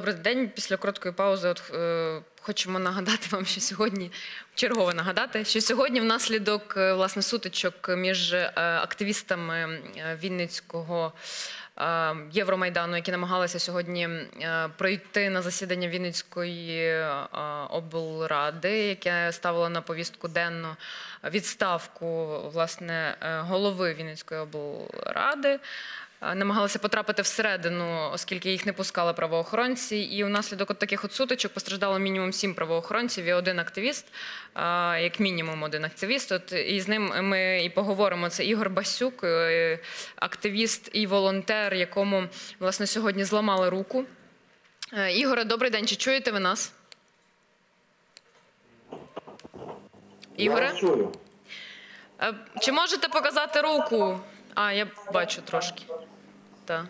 Добрий день. Після короткої паузи от, е, хочемо нагадати вам, що сьогодні чергово нагадати, що сьогодні внаслідок е, власне сутичок між е, активістами е, Вінницького е, Євромайдану, які намагалися сьогодні пройти на засідання Вінницької облради, яке ставило на повістку денну відставку власне голови Вінницької облради. Е, Намагалися потрапити всередину, оскільки їх не пускали правоохоронці. І внаслідок от таких от сутичок постраждало мінімум сім правоохоронців і один активіст, е, як мінімум один активіст. От і з ним ми і поговоримо. Це Ігор Басюк, е, активіст і волонтер, якому власне сьогодні зламали руку. Ігоре, добрий день. Чи чуєте ви нас? Ігоре? Я чую. Чи можете показати руку? А, я бачу трошки. Так.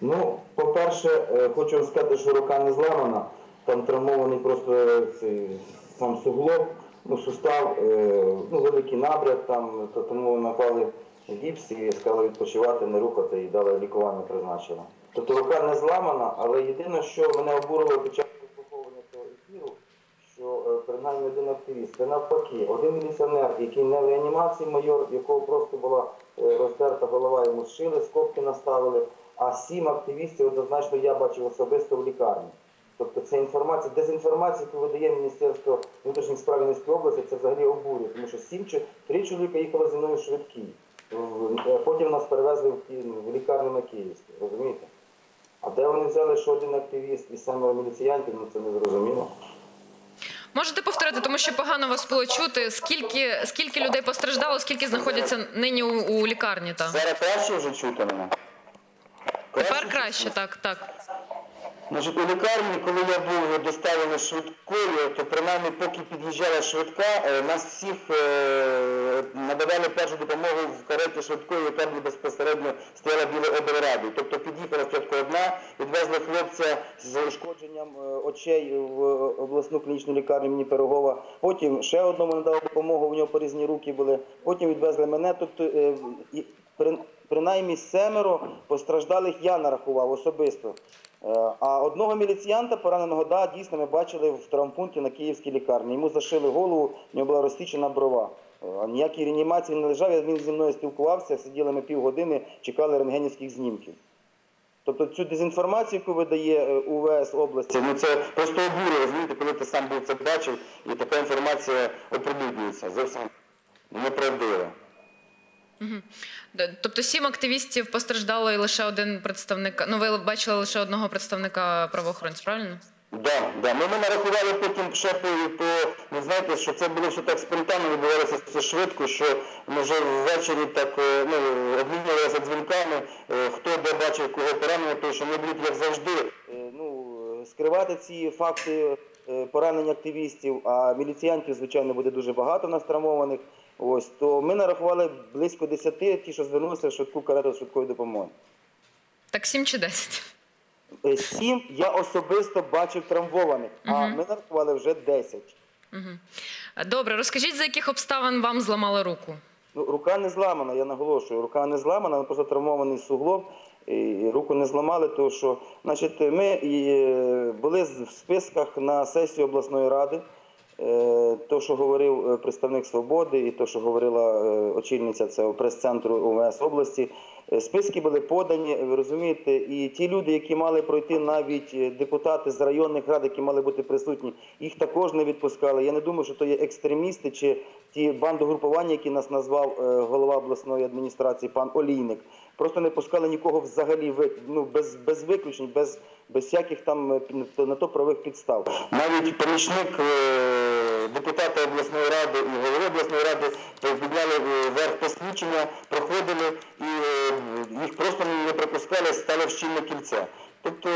Ну, по-перше, е, хочу сказати, що рука не зламана. Там травмований просто цей сам суглоб, ну, сустав, е, ну, великий набряк, там, то тому наклали гіпс і сказали відпочивати, не рухати і дали лікування призначено. Тобто рука не зламана, але єдине, що мене обурило під час прослуховування цього ефіру, що е, принаймні один активіст, це навпаки, один міліціонер, який не в реанімації майор, якого просто була е, роздерта голова, йому зшили, скобки наставили, а сім активістів однозначно я бачив особисто в лікарні. Тобто це інформація, дезінформація, яку видає Міністерство внутрішніх справ Вінницької області, це взагалі обурює, тому що сім чи три чоловіка їхали зі мною швидкі. Е, Потім нас перевезли в, лікарню на Київську, розумієте? А де вони взяли, що один активіст і семеро міліціянтів, ну це не зрозуміло. Можете повторити, тому що погано вас було чути. Скільки, скільки людей постраждало, скільки знаходяться нині у, у лікарні? Та? Зараз краще вже чути мене? Тепер краще, так, так. Значить, у лікарні, коли я був доставлений швидкою, то принаймні поки під'їжджала швидка, е, нас всіх е, надавали першу допомогу в кареті швидкої, яка безпосередньо стояла біля облради. Тобто під'їхала спочатку одна, відвезли хлопця з ушкодженням е, очей в обласну клінічну лікарню імені Пирогова. Потім ще одному надали допомогу, у нього порізні руки були. Потім відвезли мене. Тобто е, принаймні семеро постраждалих я нарахував особисто. Е, А одного міліціянта пораненого, да, дійсно ми бачили в травмпункті на київській лікарні. Йому зашили голову, в нього була розсічена брова. Ніякій реанімації не лежав, він зі мною спілкувався, сиділи ми півгодини, чекали рентгенівських знімків. Тобто цю дезінформацію, яку видає е, УВС області, ну це просто обурює, розумієте, коли ти сам був це бачив, і така інформація оприлюднюється. Зовсім неправдива. Тобто сім активістів постраждало і лише один представник. Ну, ви бачили лише одного представника правоохоронців, правильно? Да, да. Ми, ми нарахували потім шефові по, ви ну, знаєте, що це було все так спонтанно, відбувалося все швидко, що ми вже ввечері так е, ну, обмінювалися дзвінками, е, хто де бачив, кого поранено, тому що ми будуть, як завжди, е, ну, скривати ці факти поранення активістів, а міліціянтів, звичайно, буде дуже багато нас травмованих. Ось, то ми нарахували близько 10 ті, що звернулися в швидку карету швидкої допомоги. Так сім чи 10? Сім я особисто бачив травмованих, а ми нарахували вже 10. Добре, розкажіть, за яких обставин вам зламали руку? Ну, рука не зламана, я наголошую. Рука не зламана, але просто травмований суглоб. І руку не зламали, тому що значить, ми і, е, були в списках на сесії обласної ради. Е, То, що говорив е, представник свободи, і то, що говорила е, очільниця цього прес-центру УМС області, е, списки були подані, ви розумієте, і ті люди, які мали пройти, навіть е, депутати з районних рад, які мали бути присутні, їх також не відпускали. Я не думаю, що то є екстремісти чи ті бандогрупування, які нас назвав е, голова обласної адміністрації, пан Олійник. Просто не пускали нікого взагалі ну, без, без виключень, без, без всяких там е, на то правих підстав. Навіть помічник е, депутата обласної ради і голови обласної ради е, підняли е, верх посвідчення, проходили і е, їх просто не пропускали, стали в щільне кільце. Тобто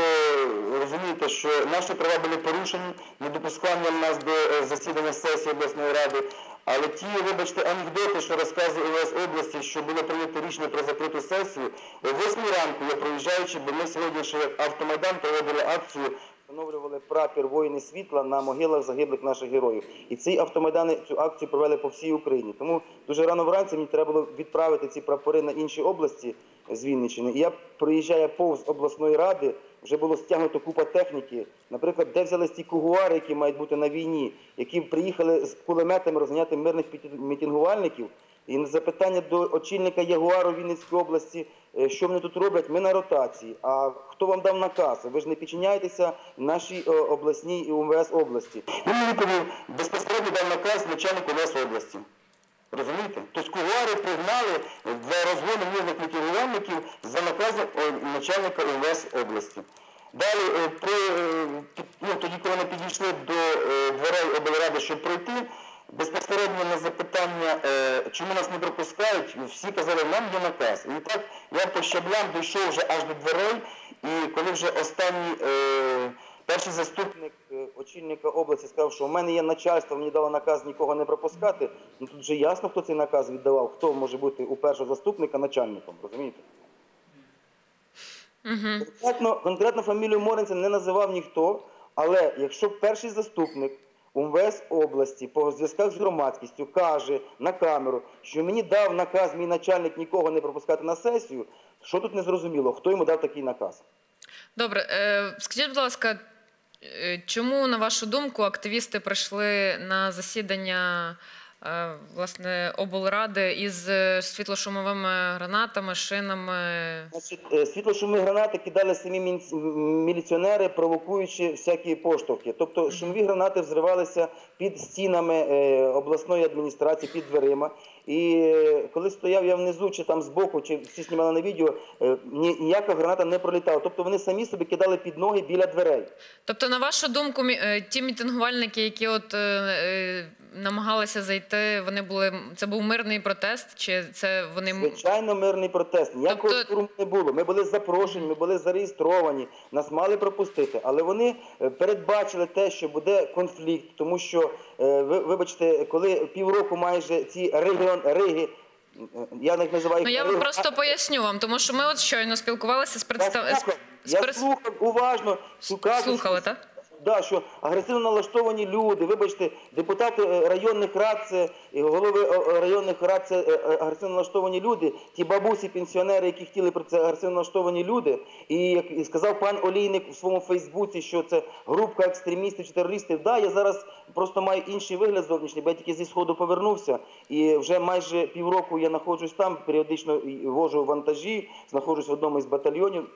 розумієте, що наші права були порушені, недопусканням нас до засідання сесії обласної ради. Але ті, вибачте, анекдоти, що розказує ОВС області, що було прийнято рішення про закриту сесію, о 8 ранку я проїжджаючи, бо ми сьогодні ще як автомайдан проводили акцію Встановлювали прапір воїни світла на могилах загиблих наших героїв. І ці автомайдани цю акцію провели по всій Україні. Тому дуже рано вранці мені треба було відправити ці прапори на інші області з Вінниччини. І я проїжджаю повз обласної ради, вже було стягнуто купа техніки. Наприклад, де взялись ті кугуари, які мають бути на війні, які приїхали з кулеметами розганяти мирних мітингувальників. І на запитання до очільника Ягуару Вінницької області, що вони тут роблять, ми на ротації. А хто вам дав наказ? Ви ж не підчиняєтеся нашій е, обласній і УМВС області. Він мені безпосередньо дав наказ начальнику ОВС області. Розумієте? Тобто кугуари пригнали для розгону мирних мітингувальників за наказом е, начальника ОВС області. Далі, е, при, е, ну, тоді, коли ми підійшли до е, дверей облради, щоб пройти, безпосередньо на запитання, е, чому нас не пропускають, всі казали, нам є наказ. І так я по щаблям дійшов вже аж до дверей, і коли вже останній е, перший заступник Е, Очільника області сказав, що у мене є начальство, мені дало наказ нікого не пропускати. Ну тут же ясно, хто цей наказ віддавав, хто може бути у першого заступника начальником, розумієте? Угу. Конкретно, конкретно фамілію Моренця не називав ніхто, але якщо перший заступник УМВС області по зв'язках з громадськістю каже на камеру, що мені дав наказ мій начальник нікого не пропускати на сесію, що тут не зрозуміло, хто йому дав такий наказ? Добре, е, скажіть, будь ласка, е, чому, на вашу думку, активісти прийшли на засідання власне облради із е, світлошумовими гранатами, шинами? Е, світлошумові гранати кидали самі міліціонери, провокуючи всякі поштовхи. Тобто шумові гранати взривалися під стінами е, обласної адміністрації, під дверима. І коли стояв я внизу, чи там збоку, чи всі знімали на відео, е, ні- ніяка граната не пролітала. Тобто вони самі собі кидали під ноги біля дверей. Тобто, на вашу думку, е, ті мітингувальники, які от е, е, намагалися зайти, вони були це був мирний протест, чи це вони Звичайно, мирний протест. Ніякого Тобто- штурму не було. Ми були запрошені, ми були зареєстровані, нас мали пропустити. Але вони передбачили те, що буде конфлікт, тому що, вибачте, коли півроку майже ці регіон, риги, е, я їх називаю Ну я вам просто поясню вам, тому що ми от щойно спілкувалися з Я представ... з- слухав, я слухав уважно, кажуть, Слухали, що- так? Да, що агресивно налаштовані люди, вибачте, депутати е, районних рад, це голови е, е, районних рад, це е, е, агресивно налаштовані люди. Ті бабусі, пенсіонери, які хотіли про це агресивно налаштовані люди. І як і сказав пан Олійник у своєму Фейсбуці, що це групка екстремістів чи терористів. Да, я зараз просто маю інший вигляд зовнішній, бо я тільки зі сходу повернувся, і вже майже півроку я знаходжусь там, періодично вожу вантажі, знаходжусь в одному із батальйонів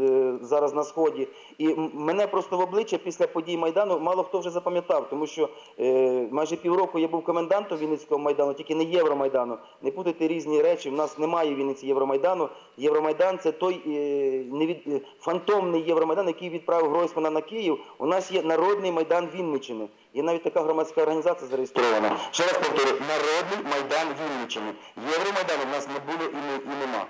е, зараз на сході. І мене просто в обличчя після подій Майдану мало хто вже запам'ятав, тому що е, майже півроку я був комендантом Вінницького майдану, тільки не Євромайдану. Не путайте різні речі. В нас немає в Вінниці Євромайдану. Євромайдан це той е, фантомний Євромайдан, який відправив Гройсмана на Київ. У нас є народний майдан Вінниччини. Є навіть така громадська організація зареєстрована. Ще раз повторю, Народний Майдан Вінниччини. Євромайдану в нас не було і, не, і нема.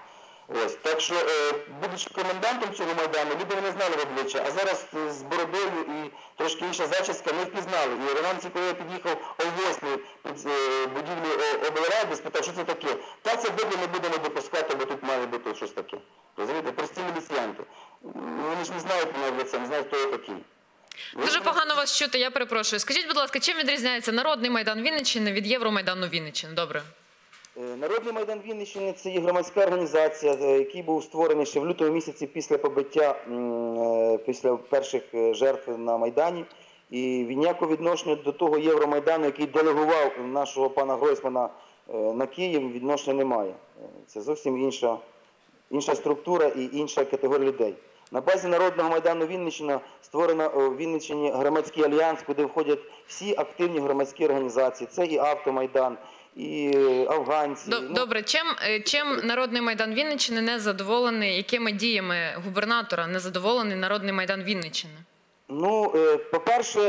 Ось. Так що, е, будучи комендантом цього майдану, люди мене знали обличчя, а зараз е, з бородою і трошки інша зачіска не впізнали. І вранці, коли я під'їхав о 8 під е, будівлю е, облради, спитав, що це таке. Та це добре не будемо допускати, бо тут має бути щось таке. Розумієте, прості міліціянти. Вони ж не знають мене в лице, не знають, хто я такий. Дуже погано вас чути, я перепрошую. Скажіть, будь ласка, чим відрізняється народний майдан Вінниччини від Євромайдану Вінниччини? Добре. Е, Народний майдан Вінниччини це є громадська організація, е, який був створений ще в лютому місяці після побиття, е, після перших жертв на Майдані. І він ніякого відношення до того Євромайдану, який делегував нашого пана Гройсмана на Київ, відношення немає. Це зовсім інша структура і інша категорія людей. На базі Народного майдану Вінниччина створено е, в Вінниччині громадський альянс, куди входять всі активні громадські організації. Це і Автомайдан, і е, афганці. Ну, Добре, чим, е, чим народний майдан Вінниччини не задоволений? Якими діями губернатора не задоволений народний майдан Вінниччини? Ну, по-перше,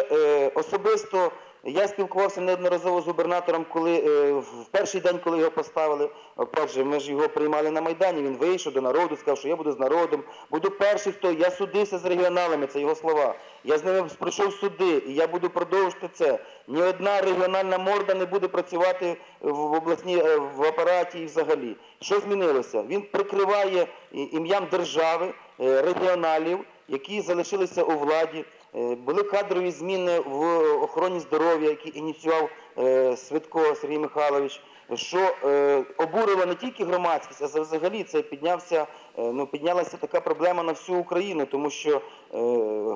особисто я спілкувався неодноразово з губернатором, коли е, в перший день, коли його поставили. Опять ми ж його приймали на Майдані. Він вийшов до народу, сказав, що я буду з народом. Буду перший, хто я судився з регіоналами. Це його слова. Я з ними пройшов суди, і я буду продовжувати це. Ні одна регіональна морда не буде працювати в обласній е, в апараті і взагалі. Що змінилося? Він прикриває ім'ям держави, е, регіоналів, які залишилися у владі. Е, Були кадрові зміни в охороні здоров'я, які ініціював е, Свитко Сергій Михайлович. що е, обурило не тільки громадськість, а взагалі це піднявся, ну, піднялася така проблема на всю Україну, тому що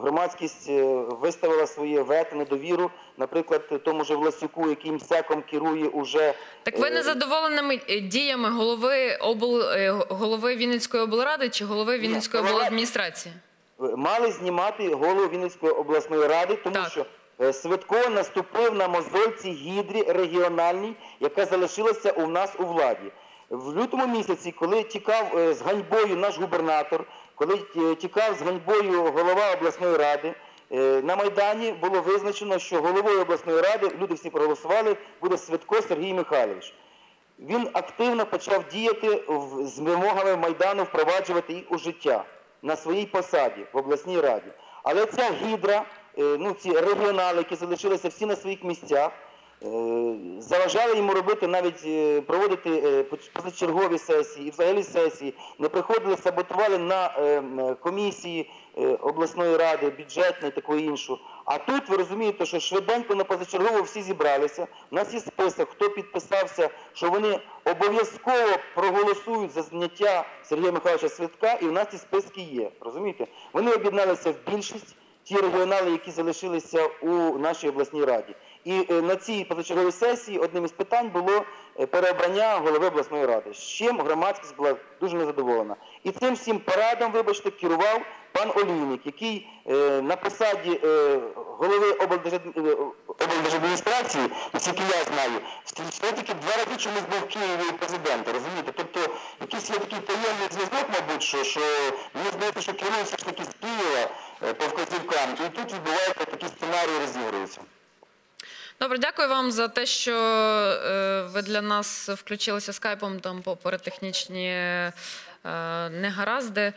громадськість виставила своє вето, недовіру, наприклад, тому же Власюку, який МСЕКом керує уже. Так ви не задоволеними діями голови обл голови Вінницької облради чи голови Вінницької голова- обладміністрації? Мали знімати голову Вінницької обласної ради, тому Так. що е, Свитко наступив на мозольці гідрі регіональній, яка залишилася у нас у владі. В лютому місяці, коли тікав е, з ганьбою наш губернатор, коли е, тікав з ганьбою голова обласної ради, на Майдані було визначено, що головою обласної ради, люди всі проголосували, буде Свитко Сергій Михайлович. Він активно почав діяти з вимогами Майдану впроваджувати їх у життя на своїй посаді в обласній раді. Але ця гідра, е, ну ці регіонали, які залишилися всі на своїх місцях, заважали йому робити навіть е, проводити е, позачергові сесії і взагалі сесії, не приходили, саботували на е, комісії е, обласної ради, бюджетної, такої іншу. А тут ви розумієте, що швиденько на позачергово всі зібралися. У нас є список, хто підписався, що вони обов'язково проголосують за зняття Сергія Михайловича Свитка, і в нас ці списки є. Розумієте? Вони об'єдналися в більшість, ті регіонали, які залишилися у нашій обласній раді. І е, на цій позачерговій сесії одним із питань було е, переобрання голови обласної ради, з чим громадськість була дуже незадоволена. І цим всім парадом, вибачте, керував пан Олійник, який е, на посаді голови облдержад- облдержадміністрації, наскільки я знаю, все-таки два рази чомусь був в Києві президента, розумієте? Тобто якийсь є такий таємний зв'язок, мабуть, що, що мені здається, що керує все ж таки з Києва по вказівкам, і тут відбувається такий сценарій розігрується. Добре, дякую вам за те, що е, ви для нас включилися скайпом там попри технічні е, негаразди.